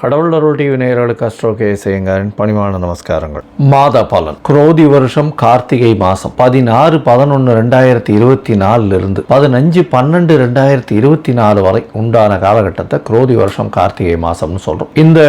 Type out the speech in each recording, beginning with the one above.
கடவுள் அருள் டிவி நேயர்களுக்கு அஸ்ட்ரோ கே செய்யுங்காரின் பணிவான நமஸ்காரங்கள். மாத பலன் குரோதி வருஷம் கார்த்திகை மாதம் பதினாறு பதினொன்று ரெண்டாயிரத்தி இருபத்தி நாலுலேருந்து பதினஞ்சு பன்னெண்டு ரெண்டாயிரத்தி இருபத்தி நாலு வரை உண்டான காலகட்டத்தை குரோதி வருஷம் கார்த்திகை மாதம்னு சொல்கிறோம் இந்த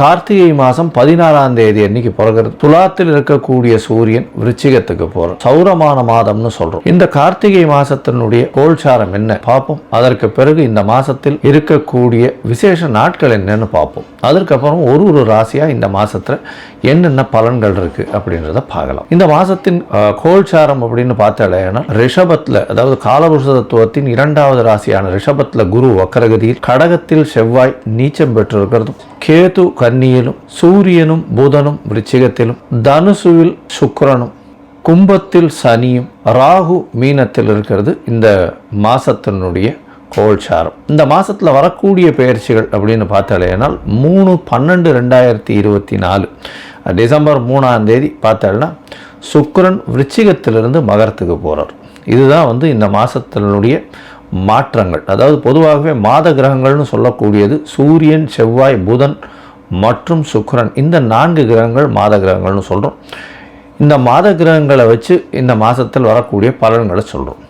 கார்த்திகை மாதம் பதினாறாம் தேதி அன்னைக்கு பிறகுறது துலாத்தில் இருக்கக்கூடிய சூரியன் விருச்சிகத்துக்கு போற சௌரமான மாதம்னு சொல்றோம். இந்த கார்த்திகை மாசத்தினுடைய கோல்சாரம் என்ன பார்ப்போம். அதற்கு பிறகு இந்த மாசத்தில் இருக்கக்கூடிய விசேஷ நாட்கள் என்னன்னு பார்ப்போம். அதற்கப்புறம் ஒரு ஒரு ராசியா இந்த மாசத்துல என்னென்ன பலன்கள் இருக்கு அப்படின்றத பார்க்கலாம். இந்த மாசத்தின் கோல்சாரம் அப்படின்னு பார்த்தாலேனா ரிஷபத்துல அதாவது காலபுருஷ தத்துவத்தின் இரண்டாவது ராசியான ரிஷபத்துல குரு வக்கரகதியில் கடகத்தில் செவ்வாய் நீச்சம் பெற்றிருக்கிறதும் கேது கன்னியிலும் சூரியனும் புதனும் விருச்சிகத்திலும் தனுசுவில் சுக்கரனும் கும்பத்தில் சனியும் ராகு மீனத்தில் இருக்கிறது இந்த மாசத்தினுடைய கோல்சாரம். இந்த மாசத்துல வரக்கூடிய பயிற்சிகள் அப்படின்னு பார்த்தாலேனால் மூணு பன்னெண்டு ரெண்டாயிரத்தி இருபத்தி நாலு டிசம்பர் மூணாம் தேதி பார்த்தாலும் சுக்கரன் விருச்சிகத்திலிருந்து மகரத்துக்கு போகிறார் இதுதான் வந்து இந்த மாசத்தினுடைய மாற்றங்கள். அதாவது பொதுவாகவே மாத கிரகங்கள்னு சொல்லக்கூடியது சூரியன் செவ்வாய் புதன் மற்றும் சுக்கரன். இந்த நான்கு கிரகங்கள் மாத கிரகங்கள்னு சொல்கிறோம் இந்த மாத கிரகங்களை வச்சு இந்த மாதத்தில் வரக்கூடிய பலன்களை சொல்கிறோம்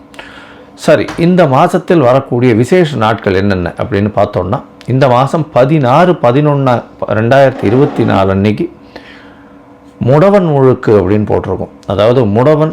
சரி இந்த மாதத்தில் வரக்கூடிய விசேஷ நாட்கள் என்னென்ன அப்படின்னு பார்த்தோம்னா இந்த மாதம் பதினாறு பதினொன்று ரெண்டாயிரத்தி இருபத்தி நாலு அன்னைக்கு முடவன் முழுக்கு அப்படின்னு போட்டிருக்கோம். அதாவது முடவன்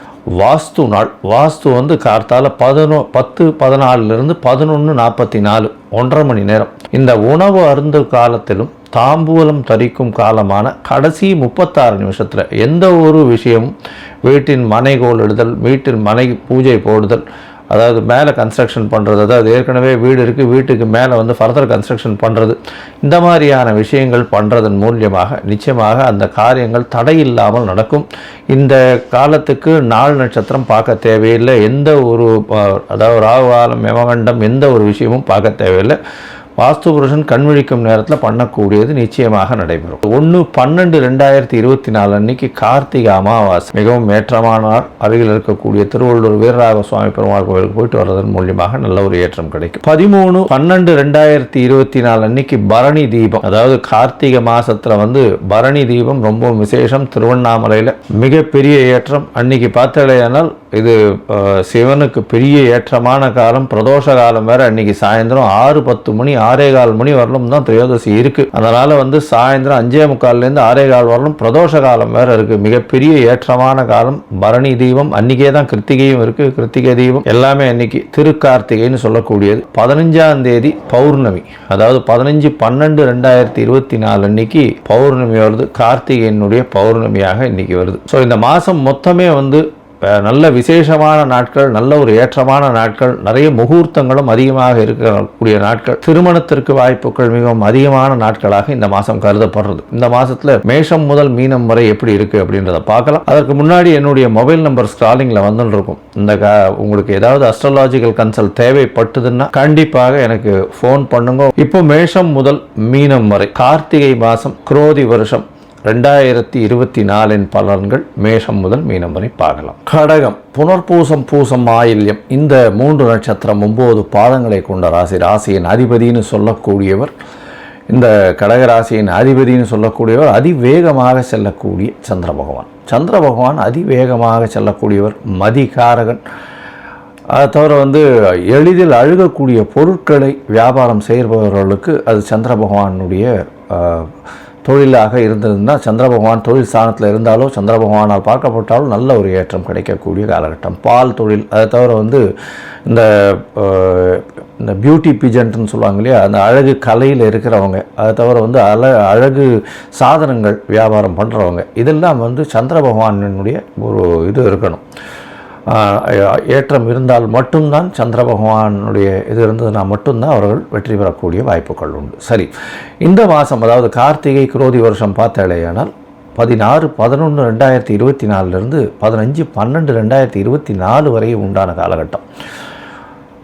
வாஸ்து நாள். வாஸ்து வந்து கார்த்தால பதினோ பத்து பதினாலிருந்து பதினொன்று நாற்பத்தி நாலு ஒன்றரை மணி நேரம். இந்த உணவு அருந்து காலத்திலும் தாம்பூலம் தரிக்கும் காலமான கடைசி முப்பத்தாறு நிமிஷத்தில் எந்த ஒரு விஷயமும் வீட்டின் மனைகோல் இடுதல் வீட்டின் மனை பூஜை போடுதல் அதாவது மேலே கன்ஸ்ட்ரக்ஷன் பண்ணுறது அதாவது ஏற்கனவே வீடு இருக்குது வீட்டுக்கு மேலே வந்து ஃபர்தர் கன்ஸ்ட்ரக்ஷன் பண்ணுறது இந்த மாதிரியான விஷயங்கள் பண்ணுறதன் மூலியமாக நிச்சயமாக அந்த காரியங்கள் தடை இல்லாமல் நடக்கும். இந்த காலத்துக்கு நாள் நட்சத்திரம் பார்க்க தேவையில்லை. எந்த ஒரு அதாவது ராகுகாலம் யமகண்டம் எந்த ஒரு விஷயமும் பார்க்க தேவையில்லை. வாஸ்து புருஷன் கண்விழிக்கும் நேரத்தில் பண்ணக்கூடியது நிச்சயமாக நடைபெறும். ஒன்று பன்னெண்டு ரெண்டாயிரத்தி இருபத்தி நாலு அன்னைக்கு கார்த்திகை அமாவாசை. மிகவும் ஏற்றமானார். அருகில் இருக்கக்கூடிய திருவள்ளூர் வீரராக சுவாமி பெருமாள் கோயிலுக்கு போயிட்டு வர்றதன் மூலியமாக நல்ல ஒரு ஏற்றம் கிடைக்கும். பதிமூணு பன்னெண்டு ரெண்டாயிரத்தி இருபத்தி நாலு அன்னைக்கு பரணி தீபம். அதாவது கார்த்திகை மாசத்துல வந்து பரணி தீபம் ரொம்ப விசேஷம். திருவண்ணாமலையில் மிகப்பெரிய ஏற்றம். அன்னைக்கு பார்த்தாலேயானால் இது சிவனுக்கு பெரிய ஏற்றமான காலம் பிரதோஷ காலம் வேற. அன்னைக்கு சாயந்தரம் ஆறு பத்து மணி ஆறே கால் மணி வரலும் தான் திரையோதசி இருக்கு. அதனால வந்து சாயந்தரம் அஞ்சே முக்கால்லேருந்து ஆறே கால் வரலும் பிரதோஷ காலம் வேற இருக்கு. மிகப்பெரிய ஏற்றமான காலம். பரணி தீபம் அன்னைக்கே தான் கிருத்திகையும் இருக்கு. கிருத்திகை தீபம் எல்லாமே அன்னைக்கு திருக்கார்த்திகைன்னு சொல்லக்கூடியது. பதினஞ்சாம் தேதி பௌர்ணமி. அதாவது பதினஞ்சு பன்னெண்டு ரெண்டாயிரத்தி இருபத்தி நாலு அன்னைக்கு பௌர்ணமி வருது. கார்த்திகையினுடைய பௌர்ணமியாக இன்னைக்கு வருது. ஸோ இந்த மாதம் மொத்தமே வந்து நல்ல விசேஷமான நாட்கள் நல்ல ஒரு ஏற்றமான நாட்கள் நிறைய முகூர்த்தங்களும் அதிகமாக இருக்கக்கூடிய நாட்கள். திருமணத்திற்கு வாய்ப்புகள் மிகவும் அதிகமான நாட்களாக இந்த மாதம் கருதப்படுறது. இந்த மாதத்தில் மேஷம் முதல் மீனம் வரை எப்படி இருக்கு அப்படின்றத பார்க்கலாம். அதற்கு முன்னாடி என்னுடைய மொபைல் நம்பர் ஸ்டாலிங்கில் வந்துட்டு இருக்கும் இந்த கா- உங்களுக்கு ஏதாவது அஸ்ட்ரலாஜிக்கல் கன்சல்ட் தேவைப்பட்டதுன்னா கண்டிப்பாக எனக்கு ஃபோன் பண்ணுங்க. இப்போ மேஷம் முதல் மீனம் வரை கார்த்திகை மாதம் குரோதி வருஷம் ரெண்டாயிரத்தி இருபத்தி நாலின் பலன்கள் மேஷம் முதல் மீனம் வரை பார்க்கலாம். கடகம் புனர்பூசம் பூசம் ஆயில்யம் இந்த மூன்று நட்சத்திரம் ஒன்பது பாதங்களை கொண்ட ராசி ராசியின் அதிபதின்னு சொல்லக்கூடியவர் இந்த கடகராசியின் அதிபதின்னு சொல்லக்கூடியவர் அதிவேகமாக செல்லக்கூடிய சந்திர பகவான். சந்திர பகவான் அதிவேகமாக செல்லக்கூடியவர் மதிகாரகன். அதை தவிர வந்து எளிதில் அழுகக்கூடிய பொருட்களை வியாபாரம் செய்பவர்களுக்கு அது சந்திர பகவானுடைய தொழிலாக இருந்ததுன்னா சந்திர பகவான் தொழில் ஸ்தானத்தில் இருந்தாலோ சந்திர பகவானால் பார்க்கப்பட்டாலும் நல்ல ஒரு ஏற்றம் கிடைக்கக்கூடிய காலகட்டம். பால் தொழில் அதை தவிர வந்து இந்த இந்த பியூட்டி பிஜென்ட்னு சொல்லுவாங்க இல்லையா அந்த அழகு கலையில் இருக்கிறவங்க அதை தவிர வந்து அழ அழகு சாதனங்கள் வியாபாரம் பண்ணுறவங்க இதெல்லாம் வந்து சந்திர பகவானினுடைய ஒரு இது இருக்கணும். ஏற்றம் இருந்தால் மட்டும்தான் சந்திர பகவானுடைய இது இருந்ததுன்னா மட்டும்தான் அவர்கள் வெற்றி பெறக்கூடிய வாய்ப்புகள் உண்டு. சரி இந்த மாதம் அதாவது கார்த்திகை குரோதி வருஷம் பார்த்தாலேயானால் பதினாறு பதினொன்று ரெண்டாயிரத்தி இருபத்தி நாலுலேருந்து பதினஞ்சு பன்னெண்டு ரெண்டாயிரத்தி இருபத்தி நாலு வரை உண்டான காலகட்டம்.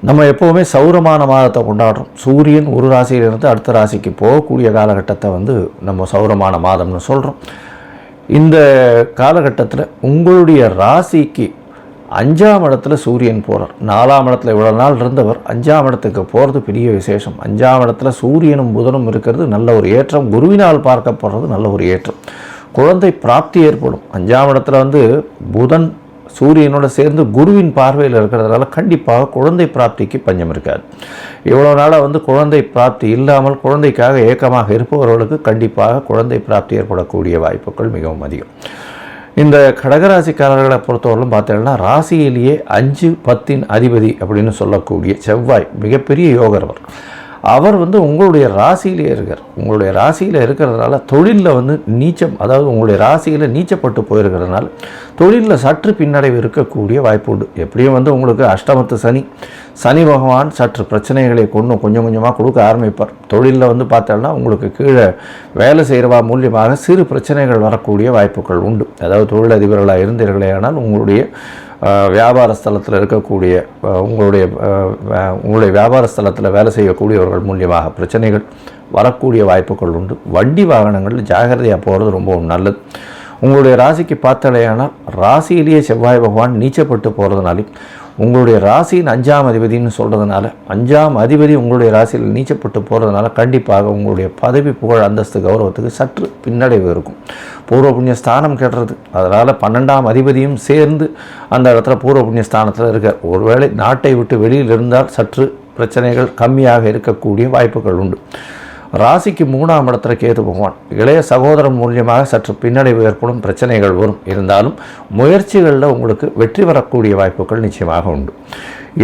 நம்ம எப்போவுமே சௌரமான மாதத்தை கொண்டாடுறோம். சூரியன் ஒரு ராசியிலிருந்து அடுத்த ராசிக்கு போகக்கூடிய காலகட்டத்தை வந்து நம்ம சௌரமான மாதம்னு சொல்கிறோம் இந்த காலகட்டத்தில் உங்களுடைய ராசிக்கு அஞ்சாம் இடத்துல சூரியன் போகிறார் நாலாம் இடத்துல இவ்வளோ நாள் இருந்தவர் அஞ்சாம் இடத்துக்கு போகிறது பெரிய விசேஷம். அஞ்சாம் இடத்துல சூரியனும் புதனும் இருக்கிறது நல்ல ஒரு ஏற்றம். குருவினால் பார்க்கப்படுறது நல்ல ஒரு ஏற்றம். குழந்தை பிராப்தி ஏற்படும். அஞ்சாம் இடத்துல வந்து புதன் சூரியனோட சேர்ந்து குருவின் பார்வையில் இருக்கிறதுனால கண்டிப்பாக குழந்தை பிராப்திக்கு பஞ்சம் இருக்காது. இவ்வளோ நாளாக வந்து குழந்தை பிராப்தி இல்லாமல் குழந்தைக்காக ஏக்கமாக இருப்பவர்களுக்கு கண்டிப்பாக குழந்தை பிராப்தி ஏற்படக்கூடிய வாய்ப்புகள் மிகவும் அதிகம். இந்த கடகராசிக்காரர்களை பொறுத்தவரையிலும் பார்த்தீங்கன்னா ராசியிலேயே அஞ்சு பத்தின் அதிபதி அப்படின்னு சொல்லக்கூடிய செவ்வாய் மிகப்பெரிய யோகர் அவர். அவர் வந்து உங்களுடைய ராசியிலே இருக்கார். உங்களுடைய ராசியில் இருக்கிறதுனால தொழிலில் வந்து நீச்சம் அதாவது உங்களுடைய ராசியில் நீச்சப்பட்டு போயிருக்கிறதுனால தொழிலில் சற்று பின்னடைவு இருக்கக்கூடிய வாய்ப்பு உண்டு. எப்படியும் வந்து உங்களுக்கு அஷ்டமத்து சனி சனி பகவான் சற்று பிரச்சனைகளை கொண்டு கொஞ்சம் கொஞ்சமாக கொடுக்க ஆரம்பிப்பார். தொழிலில் வந்து பார்த்தோம்னா உங்களுக்கு கீழே வேலை செய்கிறவா மூலியமாக சிறு பிரச்சனைகள் வரக்கூடிய வாய்ப்புகள் உண்டு. அதாவது தொழிலதிபர்களாக இருந்தீர்களே ஆனால் உங்களுடைய வியாபார ஸ்தலத்தில் இருக்கக்கூடிய உங்களுடைய உங்களுடைய வியாபார ஸ்தலத்தில் வேலை செய்யக்கூடியவர்கள் மூலியமாக பிரச்சனைகள் வரக்கூடிய வாய்ப்புகள் உண்டு. வண்டி வாகனங்கள் ஜாகிரதையாக போகிறது ரொம்பவும் நல்லது. உங்களுடைய ராசிக்கு பார்த்தலையானால் ராசியிலேயே செவ்வாய் பகவான் நீச்சப்பட்டு போகிறதுனாலையும் உங்களுடைய ராசியின் அஞ்சாம் அதிபதினு சொல்கிறதுனால அஞ்சாம் அதிபதி உங்களுடைய ராசியில் நீச்சப்பட்டு போகிறதுனால கண்டிப்பாக உங்களுடைய பதவி புகழ் அந்தஸ்து கௌரவத்துக்கு சற்று பின்னடைவு இருக்கும். பூர்வ புண்ணிய ஸ்தானம் கெடுறது அதனால் பன்னெண்டாம் அதிபதியும் சேர்ந்து அந்த இடத்துல பூர்வ புண்ணிய ஸ்தானத்தில் இருக்கார். ஒருவேளை நாட்டை விட்டு வெளியில் இருந்தால் சற்று பிரச்சனைகள் கம்மியாக இருக்கக்கூடிய வாய்ப்புகள் உண்டு. ராசிக்கு மூணாம் இடத்துல கேது பகவான். இளைய சகோதரம் மூலியமாக சற்று பின்னடைவு ஏற்படும் பிரச்சனைகள் வரும். இருந்தாலும் முயற்சிகளில் உங்களுக்கு வெற்றி வரக்கூடிய வாய்ப்புகள் நிச்சயமாக உண்டு.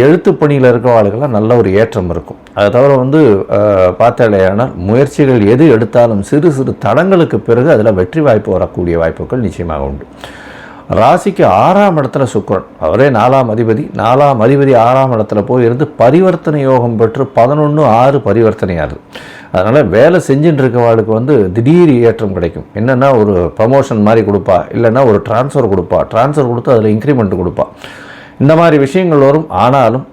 எழுத்து பணியில் இருக்கிறவர்களுக்கெல்லாம் நல்ல ஒரு ஏற்றம் இருக்கும். அதை தவிர வந்து பார்த்தாலேயானால் முயற்சிகள் எது எடுத்தாலும் சிறு சிறு தடங்களுக்கு பிறகு அதில் வெற்றி வாய்ப்பு வரக்கூடிய வாய்ப்புகள் நிச்சயமாக உண்டு. ராசிக்கு ஆறாம் இடத்துல சுக்கரன். அவரே நாலாம் அதிபதி. நாலாம் அதிபதி ஆறாம் இடத்துல போய் இருந்து பரிவர்த்தனை யோகம் பெற்று பதினொன்று ஆறு பரிவர்த்தனையாகுது அதனால் வேலை செஞ்சுட்டு இருக்கவாளுக்கு வந்து திடீர் ஏற்றம் கிடைக்கும். என்னென்னா ஒரு ப்ரமோஷன் மாதிரி கொடுப்பா இல்லைன்னா ஒரு டிரான்ஸ்ஃபர் கொடுப்பா. டிரான்ஸ்ஃபர் கொடுத்து அதில் இன்க்ரிமெண்ட் கொடுப்பா. இந்த மாதிரி விஷயங்கள் வரும். ஆனாலும்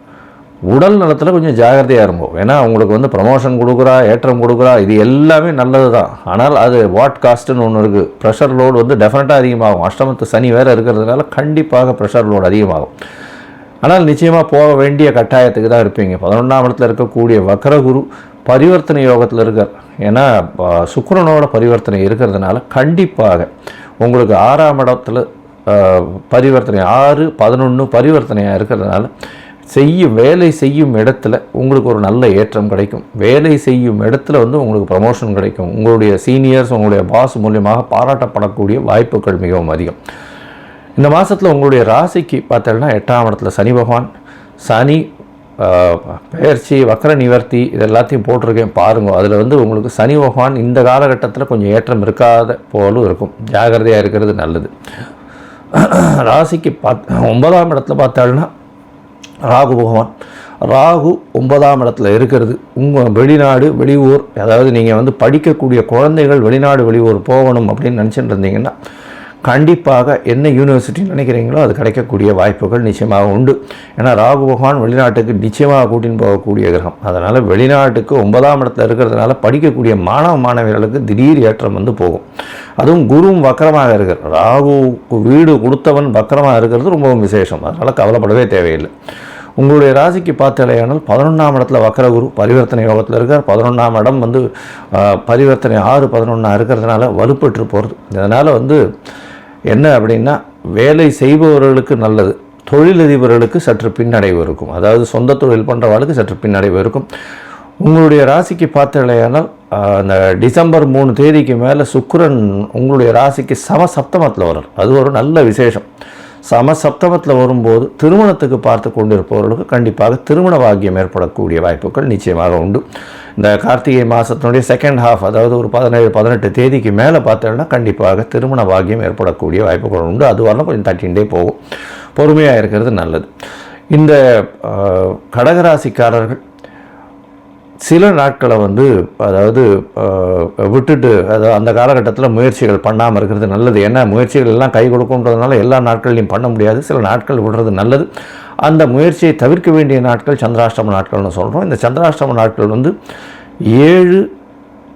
உடல் நலத்தில் கொஞ்சம் ஜாகிரதையாக இருக்கும் ஏன்னா அவங்களுக்கு வந்து ப்ரமோஷன் கொடுக்குறா ஏற்றம் கொடுக்குறா இது எல்லாமே நல்லது தான் ஆனால் அது வாட் காஸ்ட்டுன்னு ஒன்று இருக்குது ப்ரெஷர் லோடு வந்து டெஃபினட்டாக அதிகமாகும். அஷ்டமத்து சனி வேறு இருக்கிறதுனால கண்டிப்பாக ப்ரெஷர் லோடு அதிகமாகும். ஆனால் நிச்சயமாக போக வேண்டிய கட்டாயத்துக்கு தான் இருப்பீங்க. பதினொன்றாம் இடத்துல இருக்கக்கூடிய வக்கரகுரு பரிவர்த்தனை யோகத்தில் இருக்கார். ஏன்னா சுக்கரனோட பரிவர்த்தனை இருக்கிறதுனால கண்டிப்பாக உங்களுக்கு ஆறாம் இடத்துல பரிவர்த்தனை ஆறு பதினொன்று பரிவர்த்தனையாக இருக்கிறதுனால செய்யும் வேலை செய்யும் இடத்துல உங்களுக்கு ஒரு நல்ல ஏற்றம் கிடைக்கும். வேலை செய்யும் இடத்துல வந்து உங்களுக்கு ப்ரமோஷன் கிடைக்கும். உங்களுடைய சீனியர்ஸ் உங்களுடைய பாஸ் மூலியமாக பாராட்டப்படக்கூடிய வாய்ப்புகள் மிகவும் அதிகம். இந்த மாதத்தில் உங்களுடைய ராசிக்கு பார்த்தோம்னா எட்டாம் இடத்துல சனி பகவான். சனி பயிற்சி வக்கர நிவர்த்தி இது எல்லாத்தையும் போட்டிருக்கேன். பாருங்கள் அதில் வந்து உங்களுக்கு சனி பகவான் இந்த காலகட்டத்தில் கொஞ்சம் ஏற்றம் இருக்காத போலும் இருக்கும். ஜாகிரதையாக இருக்கிறது நல்லது. ராசிக்கு பாத் ஒன்பதாம் இடத்துல பார்த்தாள்னா ராகு பகவான். ராகு ஒன்பதாம் இடத்துல இருக்கிறது. உங்கள் வெளிநாடு வெளியூர் அதாவது நீங்கள் வந்து படிக்கக்கூடிய குழந்தைகள் வெளிநாடு வெளியூர் போகணும் அப்படின்னு நினச்சிட்டு இருந்தீங்கன்னா கண்டிப்பாக என்ன யூனிவர்சிட்டி நினைக்கிறீங்களோ அது கிடைக்கக்கூடிய வாய்ப்புகள் நிச்சயமாக உண்டு. ஏன்னா ராகு பகவான் வெளிநாட்டுக்கு நிச்சயமாக கூட்டின்னு போகக்கூடிய கிரகம். அதனால் வெளிநாட்டுக்கு ஒன்பதாம் இடத்துல இருக்கிறதுனால படிக்கக்கூடிய மாணவ மாணவியர்களுக்கு திடீர் ஏற்றம் வந்து போகும். அதுவும் குருவும் வக்கரமாக இருக்கிற ராகு வீடு கொடுத்தவன் வக்கரமாக இருக்கிறது ரொம்பவும் விசேஷம். அதனால் கவலைப்படவே தேவையில்லை. உங்களுடைய ராசிக்கு பார்த்தலையானால் பதினொன்றாம் இடத்துல வக்கரகுரு பரிவர்த்தனை யோகத்தில் இருக்கார். பதினொன்றாம் இடம் வந்து பரிவர்த்தனை ஆறு பதினொன்றா இருக்கிறதுனால வலுப்பெற்று போகிறது இதனால் வந்து என்ன அப்படின்னா வேலை செய்பவர்களுக்கு நல்லது தொழிலதிபர்களுக்கு சற்று பின்னடைவு இருக்கும். அதாவது சொந்த தொழில் பண்ணுறவர்களுக்கு சற்று பின்னடைவு இருக்கும். உங்களுடைய ராசிக்கு பார்த்தலையானால் அந்த டிசம்பர் மூணு தேதிக்கு மேலே சுக்கரன் உங்களுடைய ராசிக்கு சம சப்தமத்தில் வரும் அது ஒரு நல்ல விசேஷம். சம சப்தமத்தில் வரும்போது திருமணத்துக்கு பார்த்து கொண்டிருப்பவர்களுக்கு கண்டிப்பாக திருமண பாக்கியம் ஏற்படக்கூடிய வாய்ப்புகள் நிச்சயமாக உண்டு. இந்த கார்த்திகை மாதத்தினுடைய செகண்ட் ஹாஃப் அதாவது ஒரு பதினேழு பதினெட்டு தேதிக்கு மேலே பார்த்தோம்னா கண்டிப்பாக திருமண பாக்கியம் ஏற்படக்கூடிய வாய்ப்புகள் உண்டு. அது வரலாம் கொஞ்சம் தட்டிகிட்டே போகும். பொறுமையாக இருக்கிறது நல்லது. இந்த கடகராசிக்காரர்கள் சில நாட்களை வந்து அதாவது விட்டுட்டு அதாவது அந்த காலகட்டத்தில் முயற்சிகள் பண்ணாமல் இருக்கிறது நல்லது. ஏன்னா முயற்சிகள் எல்லாம் கை கொடுக்குன்றதுனால எல்லா நாட்கள்லையும் பண்ண முடியாது. சில நாட்கள் விடுறது நல்லது. அந்த முயற்சியை தவிர்க்க வேண்டிய நாட்கள் சந்திராஷ்டம நாட்கள்னு சொல்கிறோம் இந்த சந்திராஷ்டம நாட்கள் வந்து ஏழு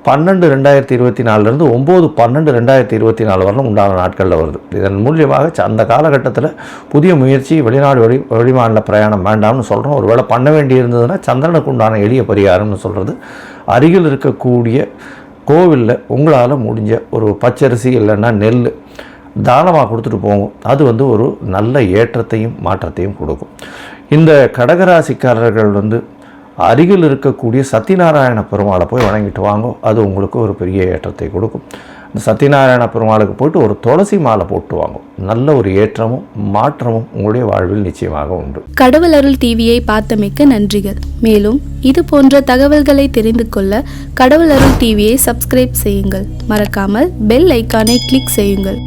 பன்னெண்டு ரெண்டாயிரத்தி இருபத்தி நாலுலேருந்து ஒம்பது பன்னெண்டு ரெண்டாயிரத்தி இருபத்தி நாலு வரலும் உண்டான நாட்களில் வருது. இதன் மூலியமாக ச- அந்த காலகட்டத்தில் புதிய முயற்சி வெளிநாடு வெளி வெளிமாநில பிரயாணம் வேண்டாம்னு சொல்கிறோம் ஒருவேளை பண்ண வேண்டி இருந்ததுன்னா சந்திரனுக்கு உண்டான எளிய பரிகாரம்னு சொல்கிறது அருகில் இருக்கக்கூடிய கோவிலில் உங்களால் முடிஞ்ச ஒரு பச்சரிசி இல்லைன்னா நெல் தானமாக கொடுத்துட்டு போகும். அது வந்து ஒரு நல்ல ஏற்றத்தையும் மாற்றத்தையும் கொடுக்கும். இந்த கடகராசிக்காரர்கள் வந்து அருகில் இருக்கக்கூடிய சத்யநாராயண பெருமாளை போய் வணங்கிட்டு வாங்கோ. அது உங்களுக்கு ஒரு பெரிய ஏற்றத்தை கொடுக்கும். இந்த சத்யநாராயண பெருமாளுக்கு போயிட்டு ஒரு துளசி மாலை போட்டு வாங்க. நல்ல ஒரு ஏற்றமும் மாற்றமும் உங்களுடைய வாழ்வில் நிச்சயமாக உண்டு. கடவுள் அருள் டிவியை பார்த்தமைக்க நன்றிகள். மேலும் இது போன்ற தகவல்களை தெரிந்து கொள்ள கடவுள் அருள் டிவியை சப்ஸ்கிரைப் செய்யுங்கள். மறக்காமல் பெல் ஐக்கானை கிளிக் செய்யுங்கள்.